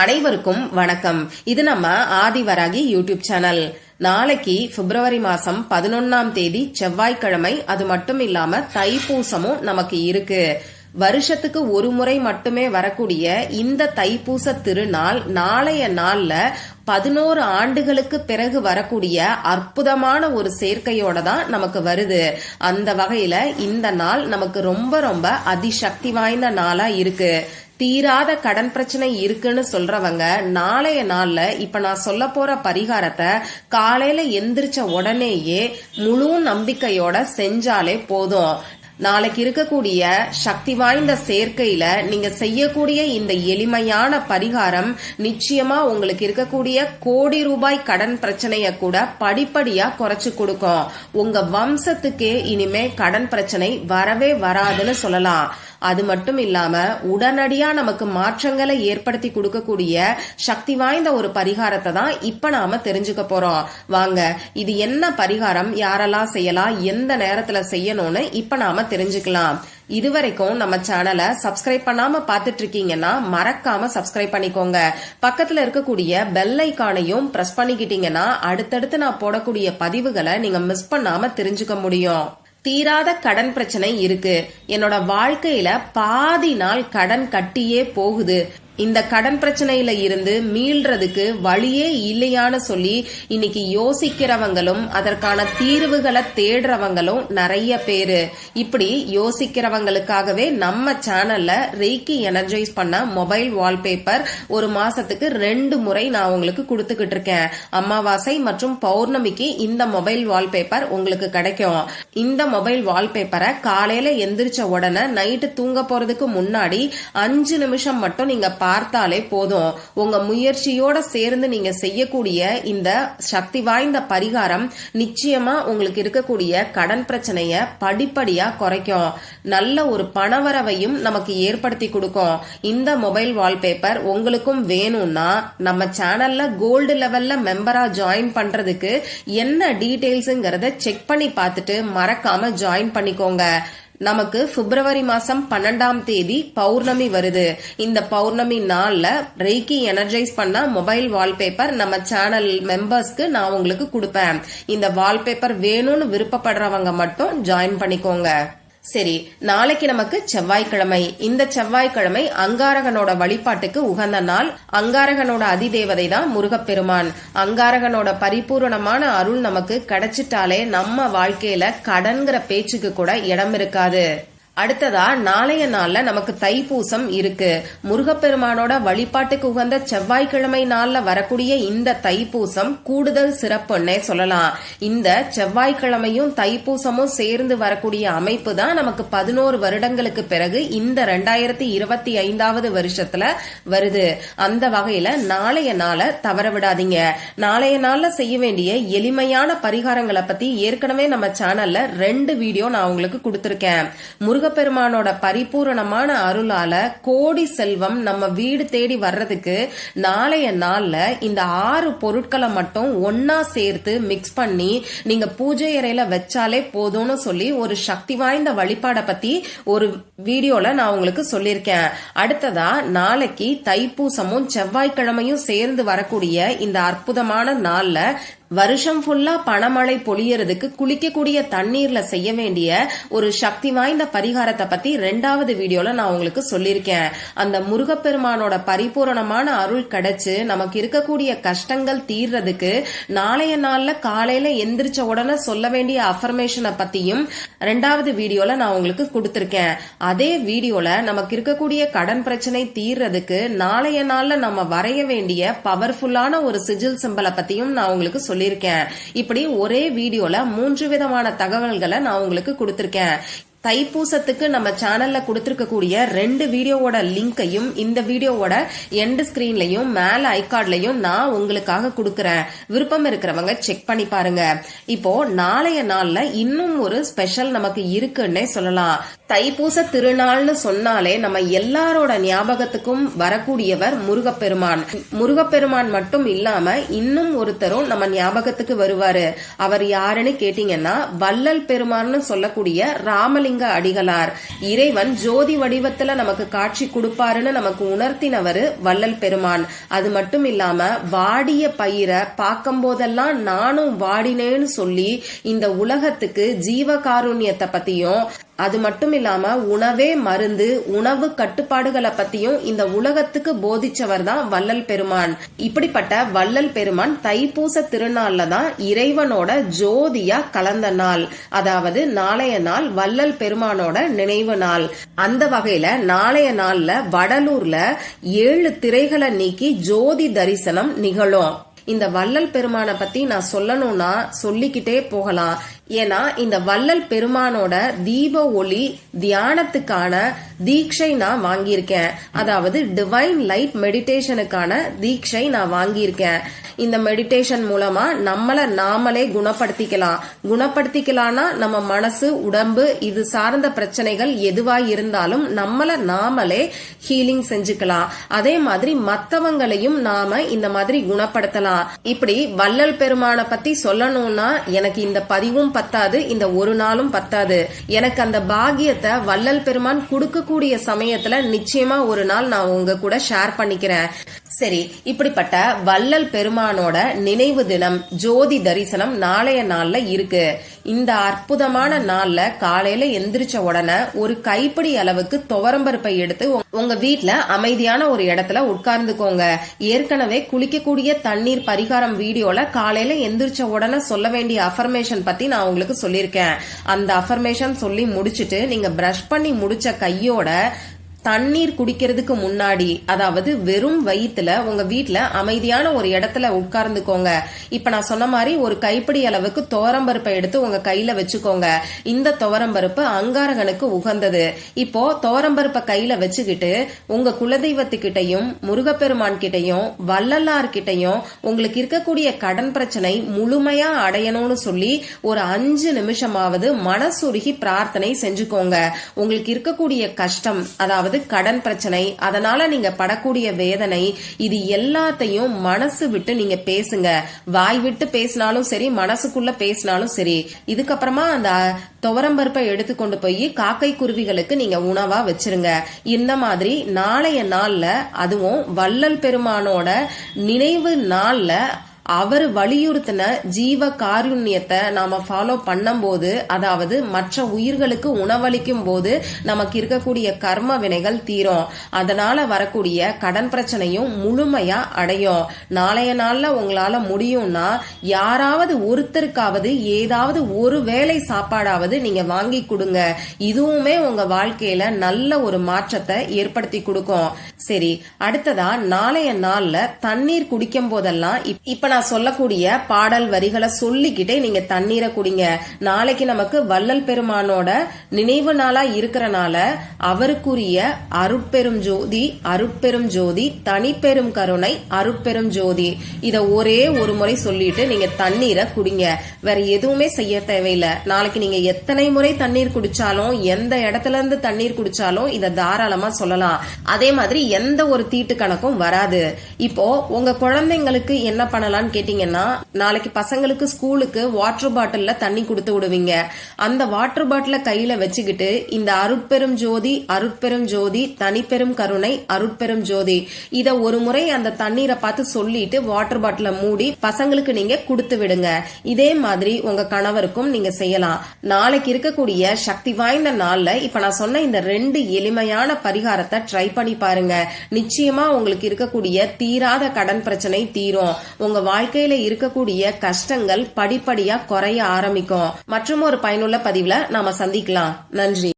அனைவருக்கும் வணக்கம். இது நம்ம ஆதிவராகி யூடியூப் சேனல். நாளைக்கு பிப்ரவரி மாசம் பதினொன்னாம் தேதி செவ்வாய்க்கிழமை. அது மட்டும் இல்லாம தைப்பூசமும் நமக்கு இருக்கு. வருஷத்துக்கு ஒரு முறை மட்டுமே வரக்கூடிய இந்த தைப்பூச திருநாள் நாளைய நாள்ல பதினோரு ஆண்டுகளுக்கு பிறகு வரக்கூடிய அற்புதமான ஒரு சேர்க்கையோட தான் நமக்கு வருது. அந்த வகையில இந்த நாள் நமக்கு ரொம்ப ரொம்ப அதிசக்தி வாய்ந்த நாளா இருக்கு. தீராத கடன் பிரச்சனை இருக்குன்னு சொல்றவங்க நாளைய நாள்ல இப்ப நான் சொல்ல போற பரிகாரத்தை காலையில எந்திரிச்ச உடனேயே முழு நம்பிக்கையோட செஞ்சாலே போதும். நாளைக்கு இருக்கக்கூடிய சக்தி வாய்ந்த சேர்க்கையில நீங்க செய்யக்கூடிய இந்த எளிமையான பரிகாரம் நிச்சயமா உங்களுக்கு இருக்கக்கூடிய கோடி ரூபாய் கடன் பிரச்சனைய கூட படிப்படியா குறைச்சு கொடுக்கும். உங்க வம்சத்துக்கே இனிமே கடன் பிரச்சனை வரவே வராதுன்னு சொல்லலாம். அது மட்டும் இல்லாம உடனடியா நமக்கு மாற்றங்களை ஏற்படுத்தி கொடுக்கக்கூடிய சக்தி வாய்ந்த ஒரு பரிகாரத்தை தான் இப்ப நாம தெரிஞ்சுக்க போறோம். வாங்க இது என்ன பரிகாரம்? யாரெல்லாம் செய்யலாம்? எந்த நேரத்துல செய்யணும்னு இப்ப நாம தெரிஞ்சுக்கலாம். இதுவரைக்கும் நம்ம சேனலை சப்ஸ்கிரைப் பண்ணாம பாத்துட்டு இருக்கீங்கன்னா மறக்காம சப்ஸ்கிரைப் பண்ணிக்கோங்க. பக்கத்துல இருக்கக்கூடிய பெல் ஐக்கானையும் பிரஸ் பண்ணிக்கிட்டீங்கன்னா அடுத்தடுத்து நான் போடக்கூடிய பதிவுகளை நீங்க மிஸ் பண்ணாம தெரிஞ்சுக்க முடியும். தீராத கடன் பிரச்சனை இருக்கு. என்னோட வாழ்க்கையில பாதி நாள் கடன் கட்டியே போகுது. இந்த கடன் பிரச்சனையில இருந்து மீள்றதுக்கு வழியே இல்லையான்னு சொல்லி இன்னைக்கு யோசிக்கிறவங்களும் அதற்கான தீர்வுகளை தேடுறவங்களும் நிறைய பேரு. இப்படி யோசிக்கிறவங்களுக்காகவே நம்ம சேனல்ல ரெய்கி எனர்ஜைஸ் பண்ண மொபைல் வால்பேப்பர் ஒரு மாசத்துக்கு ரெண்டு முறை நான் உங்களுக்கு கொடுத்துக்கிட்டு இருக்கேன். அமாவாசை மற்றும் பௌர்ணமிக்கு இந்த மொபைல் வால்பேப்பர் உங்களுக்கு கிடைக்கும். இந்த மொபைல் வால்பேப்பரை காலையில எந்திரிச்ச உடனே நைட்டு தூங்க போறதுக்கு முன்னாடி அஞ்சு நிமிஷம் மட்டும் நீங்க பார்த்தாலே போதும். உங்க முயற்சியோட சேர்ந்து நீங்க செய்யக்கூடிய இந்த சக்தி வாய்ந்த பரிகாரம் நிச்சயமா உங்களுக்கு இருக்கக்கூடிய கடன் பிரச்சனைய படிப்படியா குறைக்கும். நல்ல ஒரு பணவரவையும் நமக்கு ஏற்படுத்தி கொடுக்கும். இந்த மொபைல் வால்பேப்பர் உங்களுக்கும் வேணும்னா நம்ம சேனல்ல கோல்டு லெவல்ல மெம்பரா ஜாயின் பண்றதுக்கு என்ன டீடைல்ஸ்ங்கிறத செக் பண்ணி பார்த்துட்டு மறக்காம ஜாயின் பண்ணிக்கோங்க. நமக்கு பிப்ரவரி மாசம் பன்னெண்டாம் தேதி பௌர்ணமி வருது. இந்த பௌர்ணமி நாள்ல ரெய்கி எனர்ஜைஸ் பண்ண மொபைல் வால்பேப்பர் நம்ம சேனல் மெம்பர்ஸ்க்கு நான் உங்களுக்கு கொடுப்பேன். இந்த வால்பேப்பர் வேணும்னு விருப்பப்படுறவங்க மட்டும் ஜாயின் பண்ணிக்கோங்க. சரி நாளைக்கு நமக்கு செவ்வாய்க்கிழமை. இந்த செவ்வாய்க்கிழமை அங்காரகனோட வழிபாட்டுக்கு உகந்த நாள். அங்காரகனோட அதிதேவதை தான் முருகப்பெருமான். அங்காரகனோட பரிபூரணமான அருள் நமக்கு கிடைச்சிட்டாலே நம்ம வாழ்க்கையில கடன்கிற பேச்சுக்கு கூட இடம் இருக்காது. அடுத்ததா நாளைய நாள்ல நமக்கு தைப்பூசம் இருக்கு. முருகப்பெருமானோட வழிபாட்டுக்கு உகந்த செவ்வாய்க்கிழமை நாள்ல வரக்கூடிய இந்த தைப்பூசம் கூடுதல் சிறப்புன்னே சொல்லலாம். இந்த செவ்வாய்க்கிழமையும் தைப்பூசமும் சேர்ந்து வரக்கூடிய அமைப்பு தான் நமக்கு பதினோரு வருடங்களுக்கு பிறகு இந்த ரெண்டாயிரத்தி இருபத்தி ஐந்தாவது வருஷத்துல வருது. அந்த வகையில நாளைய நாளை தவற விடாதீங்க. நாளைய நாள்ல செய்ய வேண்டிய எளிமையான பரிகாரங்களை பத்தி ஏற்கனவே நம்ம சேனல்ல ரெண்டு வீடியோ நான் உங்களுக்கு கொடுத்திருக்கேன். முருகப்பெருமானோட பரிபூரணமான அருளால கோடி செல்வம் நம்ம வீடு தேடி வர்றதுக்கு நாளைய நாள்ல இந்த ஆறு பொருட்களை மட்டும் ஒன்னா சேர்த்து மிக்ஸ் பண்ணி நீங்க பூஜை அறையில வச்சாலே போதும்னு சொல்லி ஒரு சக்தி வாய்ந்த வழிபாடை பத்தி ஒரு வீடியோல நான் உங்களுக்கு சொல்லியிருக்கேன். அடுத்ததா நாளைக்கு தைப்பூசமும் செவ்வாய்க்கிழமையும் சேர்ந்து வரக்கூடிய இந்த அற்புதமான நாள்ல வருஷம் ஃபுல்லா பணமழை பொழியறதுக்கு குளிக்கக்கூடிய தண்ணீர்ல செய்ய வேண்டிய ஒரு சக்தி வாய்ந்த பரிகாரத்தை பத்தி ரெண்டாவது வீடியோல நான் உங்களுக்கு சொல்லியிருக்கேன். அந்த முருகப்பெருமானோட பரிபூரணமான அருள் கிடைச்சு நமக்கு இருக்கக்கூடிய கஷ்டங்கள் தீர்றதுக்கு நாளைய நாள்ல காலையில எந்திரிச்ச உடனே சொல்ல வேண்டிய அஃபர்மேஷனை பத்தியும் ரெண்டாவது வீடியோல நான் உங்களுக்கு கொடுத்திருக்கேன். அதே வீடியோல நமக்கு இருக்கக்கூடிய கடன் பிரச்சனை தீர்றதுக்கு நாளைய நாள்ல நம்ம வரைய வேண்டிய பவர்ஃபுல்லான ஒரு சிஜில் சிம்பலை பத்தியும் நான் உங்களுக்கு சொல்லி சொல்லியிருக்கேன். இப்படி ஒரே வீடியோல மூன்று விதமான தகவல்களை நான் உங்களுக்கு கொடுத்திருக்கேன். தைப்பூசத்துக்கு நம்ம சேனல்ல கொடுத்திருக்கக்கூடிய ரெண்டு வீடியோவோட லிங்கையும் இந்த வீடியோவோட எண்ட் ஸ்கிரீன்லையும் மேல ஐகார்ட்லையும் நான் உங்களுக்காக கொடுக்கறேன். விருப்பம் இருக்கிறவங்க செக் பண்ணி பாருங்க. இப்போ நாளைய நாள்ல இன்னும் ஒரு ஸ்பெஷல் நமக்கு இருக்குன்னே சொல்லலாம். தைப்பூச திருநாள்னு சொன்னாலே நம்ம எல்லாரோட ஞாபகத்துக்கும் வரக்கூடியவர் முருகப்பெருமான். முருகப்பெருமான் மட்டும் இல்லாம இன்னும் ஒருத்தரும் நம்ம ஞாபகத்துக்கு வருவாரு. அவர் யாருன்னு கேட்டீங்கன்னா வள்ளல் பெருமான்னு சொல்லக்கூடிய ராமலிங்க அடிகளார். இறைவன் ஜோதி வடிவத்துல நமக்கு காட்சி கொடுப்பாருன்னு நமக்கு உணர்த்தினவர் வள்ளல் பெருமான். அது மட்டும் இல்லாம வாடிய பயிரை பார்க்கும் போதெல்லாம் நானும் வாடினேன்னு சொல்லி இந்த உலகத்துக்கு ஜீவகாருண்யத்தை பத்தியும் அது மட்டும் இல்லாம உணவே மருந்து உணவு கட்டுப்பாடுகளை பத்தியும் இந்த உலகத்துக்கு போதிச்சவர் தான் வள்ளல் பெருமான். இப்படிப்பட்ட வள்ளல் பெருமான் தைப்பூச திருநாள்ல தான் இறைவனோட ஜோதியா கலந்த நாள். அதாவது நாளைய நாள் வள்ளல் பெருமானோட நினைவு நாள். அந்த வகையில நாளைய நாள்ல வடலூர்ல ஏழு திரைகளை நீக்கி ஜோதி தரிசனம் நிகழும். இந்த வள்ளல் பெருமானை பத்தி நான் சொல்லணும்னா சொல்லிக்கிட்டே போகலாம். ஏன்னா இந்த வள்ளல் பெருமானோட தீப ஒளி தியானத்துக்கான தீட்சை நான் வாங்கியிருக்கேன். அதாவது டிவைன் லைட் மெடிடேஷனுக்கான தீட்சை நான் வாங்கியிருக்கேன். இந்த மெடிடேஷன் மூலமா நம்மள நாமளே குணப்படுத்திக்கலாம். குணப்படுத்திக்கலாம்னா நம்ம மனசு உடம்பு இது சார்ந்த பிரச்சனைகள் எதுவா இருந்தாலும் நம்மள நாமளே ஹீலிங் செஞ்சுக்கலாம். அதே மாதிரி மத்தவங்களையும் நாம இந்த மாதிரி குணப்படுத்தலாம். இப்படி வள்ளல் பெருமானை பத்தி சொல்லணும்னா எனக்கு இந்த பதிவும் பத்தாது இந்த ஒரு நாளும் பத்தாது. எனக்கு அந்த பாகியத்தை வள்ளல் பெருமான் கொடுக்க வரக்கூடிய சமயத்துல நிச்சயமா ஒரு நாள் நான் உங்க கூட ஷேர் பண்ணிக்கிறேன். சரி இப்படிப்பட்ட வள்ளல் பெருமானோட நினைவு தினம் ஜோதி தரிசனம் நாளைய நாள்ல இருக்கு. இந்த அற்புதமான நாள்ல காலையில எந்திரிச்ச உடனே ஒரு கைப்பிடி அளவுக்கு துவரம்பருப்பை எடுத்து உங்க- வீட்டுல அமைதியான ஒரு இடத்துல உட்கார்ந்துக்கோங்க. ஏற்கனவே குளிக்கக்கூடிய தண்ணீர் பரிகாரம் வீடியோல காலையில எந்திரிச்ச உடனே சொல்ல வேண்டிய அஃபர்மேஷன் பத்தி நான் உங்களுக்கு சொல்லியிருக்கேன். அந்த அஃபர்மேஷன் சொல்லி முடிச்சிட்டு நீங்க பிரஷ் பண்ணி முடிச்ச கையோட தண்ணீர் குடிக்கிறதுக்கு முன்னாடி அதாவது வெறும் வயிற்றுல உங்க வீட்டுல அமைதியான ஒரு இடத்துல உட்கார்ந்துக்கோங்க. இப்ப நான் சொன்ன மாதிரி ஒரு கைப்பிடி அளவுக்கு துவரம்பருப்பை எடுத்து உங்க கையில வச்சுக்கோங்க. இந்த துவரம்பருப்பு அங்காரகனுக்கு உகந்தது. இப்போ துவரம்பருப்பை கையில வச்சுக்கிட்டு உங்க குலதெய்வத்துக்கிட்டையும் முருகப்பெருமான் கிட்டையும் வள்ளலார் கிட்டையும் உங்களுக்கு இருக்கக்கூடிய கடன் பிரச்சனை முழுமையா அடையணும்னு சொல்லி ஒரு அஞ்சு நிமிஷமாவது மனசுருகி பிரார்த்தனை செஞ்சுக்கோங்க. உங்களுக்கு இருக்கக்கூடிய கஷ்டம் அதாவது கடன் பிரச்சனை அதனால நீங்க படக்கூடிய வேதனை இது எல்லாத்தையும் மனசு விட்டு நீங்க பேசுங்க. வாய் விட்டு பேசினாலும் சரி மனசுக்குள்ள பேசினாலும் சரி. இதுக்கப்புறமா அந்த துவரம்பருப்பை எடுத்து கொண்டு போய் காக்கை குருவிகளுக்கு நீங்க உணவா வச்சிருங்க. இந்த மாதிரி நாளைய நாள்ல அதுவும் வள்ளல் பெருமானோட நினைவு நாள்ல அவர் வலியுறுத்தின ஜீவ காருண்யத்தை நாம ஃபாலோ பண்ணும்போது அதாவது மற்ற உயிர்களுக்கு உணவளிக்கும் போது நமக்கு இருக்கக்கூடிய கர்ம வினைகள் தீரும். அதனால வரக்கூடிய கடன் பிரச்சனையும் முழுமையா அடையும். நாளைய நாள்ல உங்களால முடியும்னா யாராவது ஒருத்தருக்காவது ஏதாவது ஒரு வேலை சாப்பாடாவது நீங்க வாங்கி கொடுங்க. இதுவுமே உங்க வாழ்க்கையில நல்ல ஒரு மாற்றத்தை ஏற்படுத்தி கொடுக்கும். சரி அடுத்ததா நாளைய நாள்ல தண்ணீர் குடிக்கும் போதெல்லாம் இப்- இப்ப நான் சொல்லக்கூடிய பாடல் வரிகளை சொல்லிக்கிட்டே நீங்க தண்ணீரை குடிங்க. நாளைக்கு நமக்கு வள்ளல் பெருமானோட நினைவு நாளா இருக்கிறனால அவருக்குரிய அருட்பெரும் ஜோதி அருட்பெரும் ஜோதி தனிப்பெரும் கருணை அருட்பெரும் ஜோதி. இத ஒரே ஒரு முறை சொல்லிட்டு நீங்க தண்ணீரை குடிங்க. வேற எதுவுமே செய்ய தேவையில்லை. நாளைக்கு நீங்க எத்தனை முறை தண்ணீர் குடிச்சாலும் எந்த இடத்துல இருந்து தண்ணீர் குடிச்சாலும் இத தாராளமா சொல்லலாம். அதே மாதிரி எந்த ஒரு தீட்டு கணக்கும் வராது. இப்போ உங்க குழந்தைங்களுக்கு என்ன பண்ணலாம்? பண்ணலாம்னு கேட்டீங்கன்னா நாளைக்கு பசங்களுக்கு ஸ்கூலுக்கு வாட்டர் பாட்டில்ல தண்ணி கொடுத்து விடுவீங்க. அந்த வாட்டர் பாட்டில கையில வச்சுக்கிட்டு இந்த அருட்பெரும் ஜோதி அருட்பெரும் ஜோதி தனிப்பெரும் கருணை அருட்பெரும் ஜோதி. இத ஒரு முறை அந்த தண்ணீரை பார்த்து சொல்லிட்டு வாட்டர் பாட்டில மூடி பசங்களுக்கு நீங்க கொடுத்து விடுங்க. இதே மாதிரி உங்க கணவருக்கும் நீங்க செய்யலாம். நாளைக்கு இருக்கக்கூடிய சக்தி வாய்ந்த நாள்ல இப்ப நான் சொன்ன இந்த ரெண்டு எளிமையான பரிகாரத்தை ட்ரை பண்ணி பாருங்க. நிச்சயமா உங்களுக்கு இருக்கக்கூடிய தீராத கடன் பிரச்சனை தீரும். உங்க வாழ்க்கையில இருக்கக்கூடிய கஷ்டங்கள் படிப்படியா குறைய ஆரம்பிக்கும். மற்றும் ஒரு பயனுள்ள பதிவுல நாம சந்திக்கலாம். நன்றி.